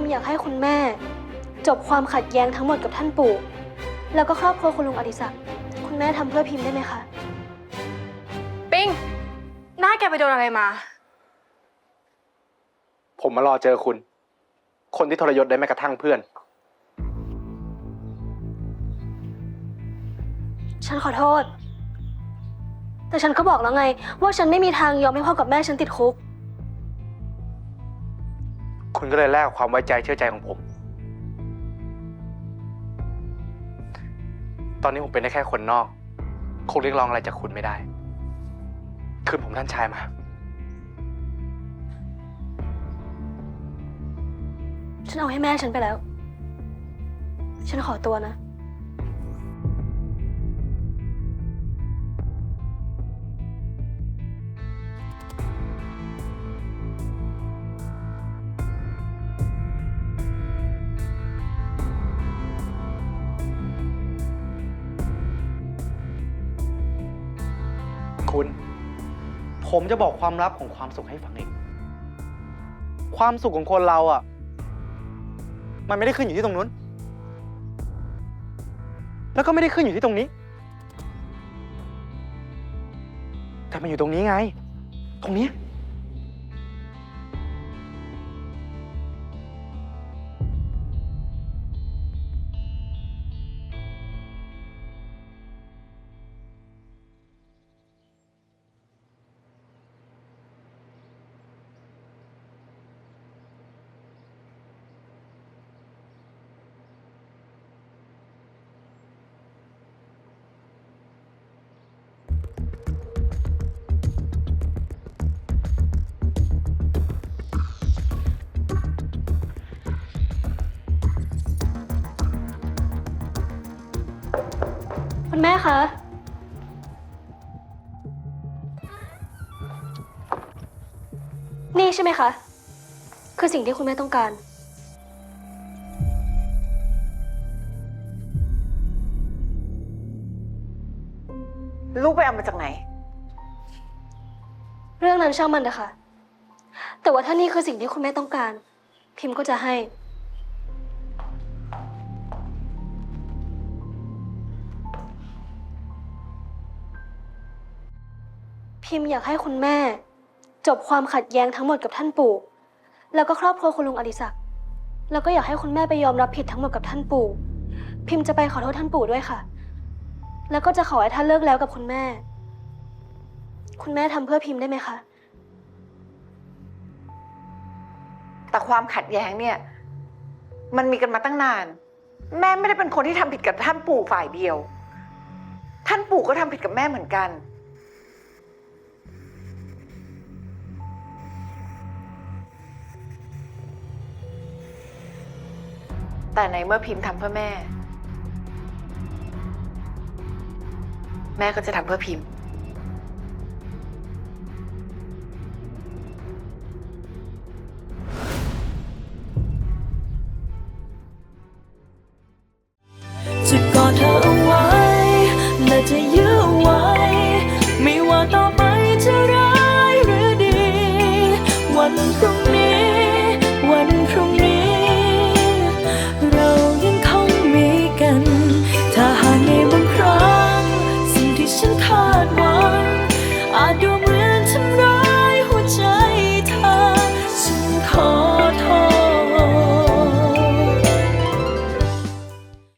มอยากให้คุณแม่ จบความขัดแย้งทั้งหมดกับท่านปู่ แล้วก็ครอบครัวคุณลุงอดิศักดิ์คุณแม่ทำเพื่อพิมพ์ได้ไหมคะ ปิ้งหน้าแกไปโดนอะไรมา ผมมารอเจอคุณ คนที่ทรยศได้แม้กระทั่งเพื่อน ฉันขอโทษ แต่ฉันก็บอกแล้วไง ว่าฉันไม่มีทางยอมให้พ่อกับแม่ฉันติดคุก คุณก็เลยแลกกับความไว้ใจเชื่อใจของผม ตอนนี้ผมเป็นได้แค่คนนอก คงเรียกร้องอะไรจากคุณไม่ได้ คืนผมท่านชายมา ฉันเอาให้แม่ฉันไปแล้ว ฉันขอตัวนะ คุณ ผมจะบอกความลับของความสุขให้ฟังเองความสุขของคนเราอะ มันไม่ได้ขึ้นอยู่ที่ตรงนู้น แล้วก็ไม่ได้ขึ้นอยู่ที่ตรงนี้ แต่มันอยู่ตรงนี้ไง ตรงนี้ คุณแม่คะ นี่ใช่ไหมคะ คือสิ่งที่คุณแม่ต้องการ ลูกไปเอามาจากไหน เรื่องนั้นช่างมันนะคะ แต่ว่าถ้านี่คือสิ่งที่คุณแม่ต้องการ พิมพ์ก็จะให้ พิมพ์อยากให้คุณแม่ จบความขัดแย้งทั้งหมดกับท่านปู่ แล้วก็ครอบครัวคุณลุงอดิศักดิ์แล้วก็อยากให้คุณแม่ไปยอมรับผิดทั้งหมดกับท่านปู่ พิมพ์จะไปขอโทษท่านปู่ด้วยค่ะ แล้วก็จะขอให้ท่านเลิกแล้วกับคุณแม่ คุณแม่ทำเพื่อพิมพ์ได้ไหมคะ แต่ความขัดแย้งเนี่ย มันมีกันมาตั้งนาน แม่ไม่ได้เป็นคนที่ทำผิดกับท่านปู่ฝ่ายเดียว ท่านปู่ก็ทำผิดกับแม่เหมือนกัน แต่ในเมื่อพิมพ์ทำเพื่อแม่ แม่ก็จะทำเพื่อพิมพ์ จะกอดเธอ